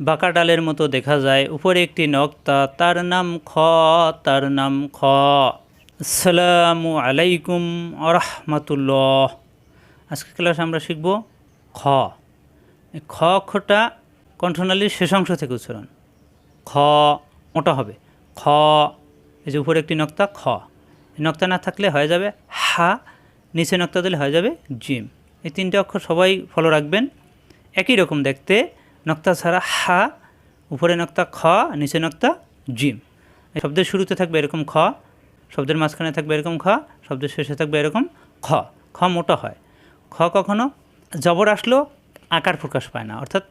বাঁকা ডালের মতো দেখা যায়। উপরে একটি নক্তা, তার নাম খ, তার নাম খ। আসসালামু আলাইকুম আরহামাতুল্লাহ। আজকে ক্লাসে আমরা শিখব খ। খ অক্ষরটা কণ্ঠনালীর শেষ অংশ থেকে উচ্চারণ। খ ওটা হবে। খ, এই যে উপরে একটি নক্তা, খ। নক্তা না থাকলে হয়ে যাবে হা, নিচে নক্তা দিলে হয়ে যাবে জিম। এই তিনটে অক্ষর সবাই ফলো রাখবেন। একই রকম দেখতে। নক্তা ছাড়া হা, উপরে নক্তা খ, নিচে নক্তা জিম। শব্দের শুরুতে থাকবে এরকম খ, শব্দের মাঝখানে থাকবে এরকম খ, শব্দের শেষে থাকবে এরকম খ। খ মোটা হয়। খ কখনো জবর আসলেও আকার প্রকাশ পায় না। অর্থাৎ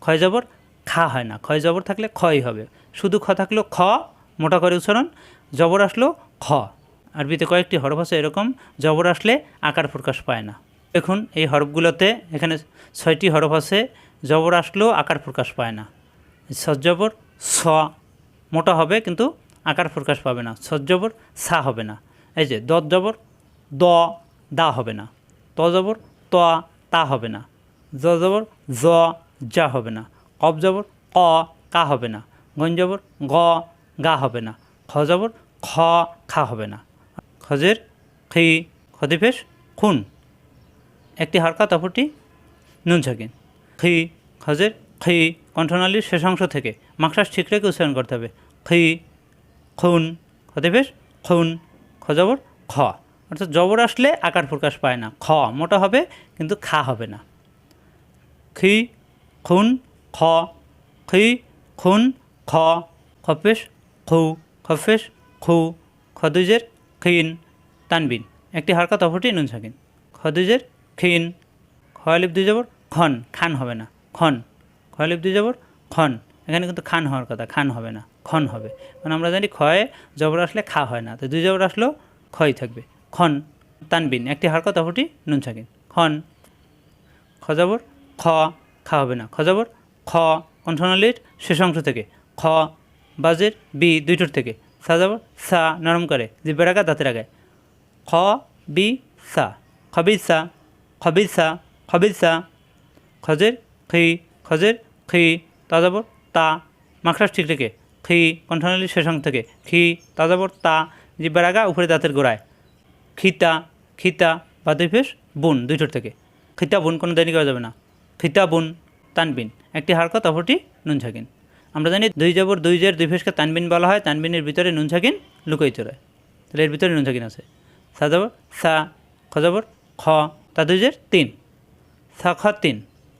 ক্ষয় জবর খা হয় না। ক্ষয় জবর থাকলে ক্ষয় হবে। শুধু খ থাকলেও খ, মোটা করে উচ্চারণ, জবর আসলেও খ। আরবিতে কয়েকটি হরফ আছে এরকম, জবর আসলে আকার প্রকাশ পায় না। দেখুন, এই হরফগুলোতে এখানে ছয়টি হরফ আছে। জবর আসলেও আকার প্রকাশ পায় না। সজ্জবর স মোটা হবে কিন্তু আকার প্রকাশ পাবে না। সজ্জবর সা হবে না। এই যে দ জবর দ দা হবে না। ত জবর ত তা হবে না। জ জবর জ যা হবে না। কব জবর ক কা হবে না। গঞ্জ জবর গ গা হবে না। খ জবর খ খা হবে না। খজের খি খদিফেশ খুন। একটি হারকাত অপরটি নুন ছাকিন খি খজের খি, কণ্ঠনালীর শেষ অংশ থেকে। মাকসাস ঠিক রেখে উচ্চারণ করতে হবে। খি, খুন খদিফেশ খুন খজবর খ। অর্থাৎ জবর আসলে আকার প্রকাশ পায় না। খ, মোটা হবে, কিন্তু খা হবে না। খি, খুন, খ। খি, খুন, খ। খফেশ খু খফেশ খু খদুজের খিন তানবিন। একটি হারকাত অপরটি নুন সাকিন খদুজের খিন খয়ালিপ দুই যাবর খন খান হবে না। খন খয়ালিপ দুই জবর খন এখানে কিন্তু খান হওয়ার কথা, খান হবে না খন হবে। কারণ আমরা জানি ক্ষয়ে, জবর আসলে খা হয় না। তো দুই জবর আসলেও ক্ষয় থাকবে। খন তানবিন। একটি হারকত অপরটি নুন সাকিন খন খজাবর খ, খা হবে না। খজাবর খ কণ্ঠনালীর শেষ অংশ থেকে। খ, বাজের বি, দুইটোর থেকে। সাজাবর সা, নরম করে। জিব্বার আগা দাঁতের আগায় খ, বি, সা। খবিসা খবিসা খবিসা খজের খি খজের খি তাজাবর, তা। মাখরাস ঠিক রেখে খি কণ্ঠনালীর শেষ থেকে খি তাজাবর, তা। জিব্বার আগা, উপরে দাঁতের গোড়ায়। খিতা খিতা বা দুইফেস বুন, দুইটোর থেকে। খিতা, বুন কোনো দেরি করা যাবে না। খিতা, বুন, তানবিন। একটি হারকত অপরটি নুন ছাকিন আমরা জানি দুই জবর, দুই জের, দুই ফেসকে তানবিন বলা হয়। তানবিনের ভিতরে নুন ছাকিন লুকোই চড়ায় তাহলে এর ভিতরে নুন ছাকিন আছে। সা জবর সা খ যাবর খ। তা দুই জের, তিন। সা, খ, তিন।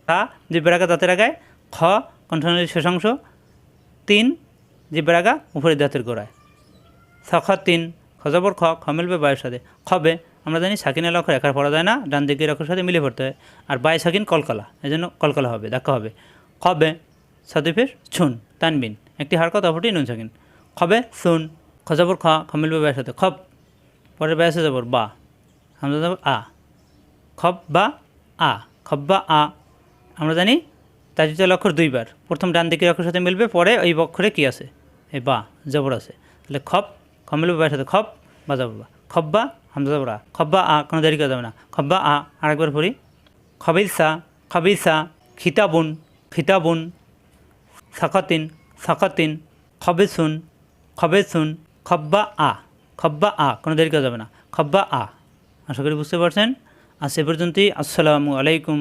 সা জিব্বেরাগা দাঁতের আগায়, খ, কণ্ঠনালীর শেষ অংশ তিন জিব্বেরাগা উপরে দাঁতের গোড়ায়। খ, তিন খজবর খ খ মিলবে বায়ের সাথে। খবে আমরা জানি সাকিনের অক্ষর একার পড়া যায় না, ডান দিকের অক্ষর সাথে মিলে পড়তে হয়। আর বাই সাকিন কলকলা এই জন্য কলকলা হবে দেখা হবে। খবে সাদিফের ছুন, তানবিন, একটি হারকত, অপরটি নুন সাকিন। খবে সুন খজবর খ খ মিলবে বায়ের সাথে, খব, পরের বায়াসে যাবর বা। হামজা যাবর আ। খব, বা, আ। খব, বা, আ। আমরা জানি তাজিতাল অক্ষর দুইবার। প্রথম ডান দিকের অক্ষর সাথে মিলবে, পরে ওই অক্ষরে কী আছে? এই বা, জবর আছে। তাহলে খব খমিল বাবার সাথে খপ, বা জবর খব্বা হামজা জবরা খব্বা আ, কোনো দেরি করা যাবে না। খব্বা আ, আরেকবার পড়ি। খবিসা খবিসা খিতাবুন খিতাবুন, সাকাতিন সাকাতিন, খবেসুন খবেসুন খব্বা আ। খব্বা আ, কোনো দেরি করা যাবে না। খব্বা আ। আশা করি বুঝতে পারছেন? আর সে পর্যন্তই। আসসালামু আলাইকুম।